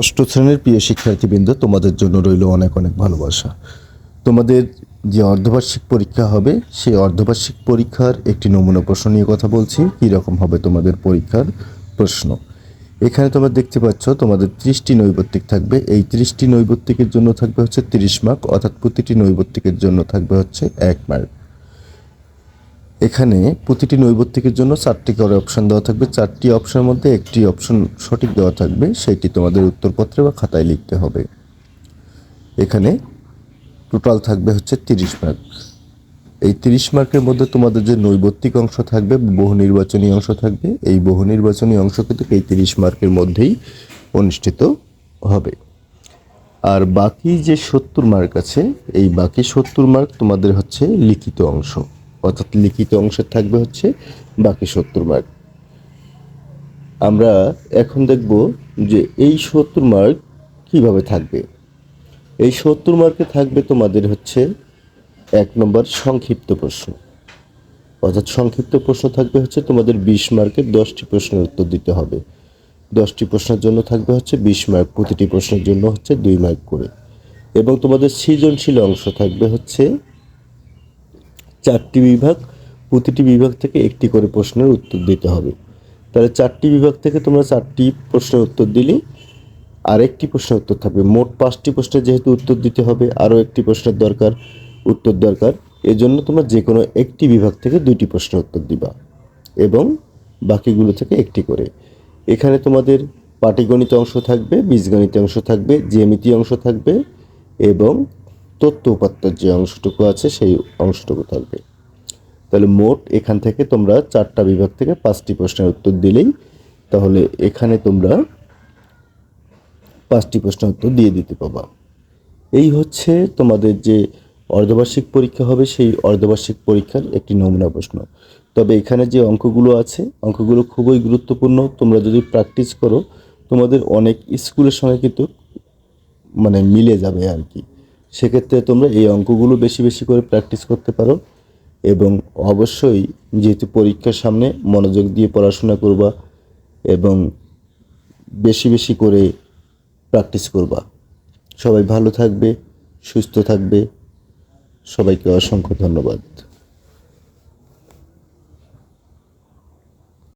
ষষ্ঠ শ্রেণির প্রিয় শিক্ষার্থীবৃন্দ, তোমাদের জন্য রইল অনেক অনেক ভালোবাসা। তোমাদের যে অর্ধবার্ষিক পরীক্ষা হবে, সেই অর্ধবার্ষিক পরীক্ষার একটি নমুনা প্রশ্ন নিয়ে কথা বলছি। কী রকম হবে তোমাদের পরীক্ষার প্রশ্ন? এখানে তোমরা দেখতে পাচ্ছ, তোমাদের ত্রিশটি নৈবত্তিক থাকবে। এই ত্রিশটি নৈবত্তিকের জন্য থাকবে হচ্ছে তিরিশ মার্ক অর্থাৎ প্রতিটি নৈবত্তিকের জন্য থাকবে হচ্ছে এক মার্ক এখানে প্রতিটি নৈবত্তিকের জন্য চারটি করে অপশন দেওয়া থাকবে। চারটি অপশনের মধ্যে একটি অপশন সঠিক দেওয়া থাকবে, সেটি তোমাদের উত্তরপত্রে বা খাতায় লিখতে হবে। এখানে টোটাল থাকবে হচ্ছে তিরিশ মার্ক এই তিরিশ মার্কের মধ্যে তোমাদের যে নৈবত্তিক অংশ থাকবে, বহু নির্বাচনী অংশ থাকবে, এই বহু নির্বাচনী অংশ কিন্তু এই তিরিশ মার্কের মধ্যেই অনুষ্ঠিত হবে। আর বাকি যে সত্তর মার্ক আছে, এই বাকি সত্তর মার্ক তোমাদের হচ্ছে লিখিত অংশ। অর্থাৎ লিখিত অংশে থাকবে হচ্ছে বাকি সত্তর মার্ক আমরা এখন দেখব যে এই সত্তর মার্ক কীভাবে থাকবে। এই সত্তর মার্কে থাকবে তোমাদের হচ্ছে এক নম্বর সংক্ষিপ্ত প্রশ্ন। অর্থাৎ সংক্ষিপ্ত প্রশ্ন থাকবে হচ্ছে তোমাদের বিশ মার্কের দশটি প্রশ্নের উত্তর দিতে হবে। দশটি প্রশ্নের জন্য থাকবে হচ্ছে বিশ মার্ক প্রতিটি প্রশ্নের জন্য হচ্ছে দুই মার্ক করে। এবং তোমাদের সৃজনশীল অংশ থাকবে হচ্ছে চারটি বিভাগ, প্রতিটি বিভাগ থেকে একটি করে প্রশ্নের উত্তর দিতে হবে। তাহলে চারটি বিভাগ থেকে তোমরা চারটি প্রশ্নের উত্তর দিলে আরেকটি প্রশ্নের উত্তর থাকবে। মোট পাঁচটি প্রশ্নের যেহেতু উত্তর দিতে হবে, আরও একটি প্রশ্নের দরকার, উত্তর দরকার, এজন্য তোমরা যে কোনো একটি বিভাগ থেকে দুইটি প্রশ্নের উত্তর দিবা এবং বাকিগুলো থেকে একটি করে। এখানে তোমাদের পাটিগণিত অংশ থাকবে, বীজগণিত অংশ থাকবে, জ্যামিতি অংশ থাকবে এবং তথ্য উপাত্তর যে অংশটুকু আছে সেই অংশটুকু থাকবে। তাহলে মোট এখান থেকে তোমরা চারটা বিভাগ থেকে পাঁচটি প্রশ্নের উত্তর দিলেই তাহলে এখানে তোমরা পাঁচটি প্রশ্নের উত্তর দিয়ে দিতে পাবা। এই হচ্ছে তোমাদের যে অর্ধবার্ষিক পরীক্ষা হবে সেই অর্ধবার্ষিক পরীক্ষার একটি নমুনা প্রশ্ন। তবে এখানে যে অঙ্কগুলো আছে, অঙ্কগুলো খুবই গুরুত্বপূর্ণ। তোমরা যদি প্র্যাকটিস করো, তোমাদের অনেক স্কুলের সঙ্গে কিন্তু মানে মিলে যাবে আর কি। সেক্ষেত্রে তোমরা এই অঙ্কগুলো বেশি বেশি করে প্র্যাকটিস করতে পারো এবং অবশ্যই যেহেতু পরীক্ষার সামনে মনোযোগ দিয়ে পড়াশোনা করবা এবং বেশি বেশি করে প্র্যাকটিস করবা। সবাই ভালো থাকবে, সুস্থ থাকবে। সবাইকে অসংখ্য ধন্যবাদ।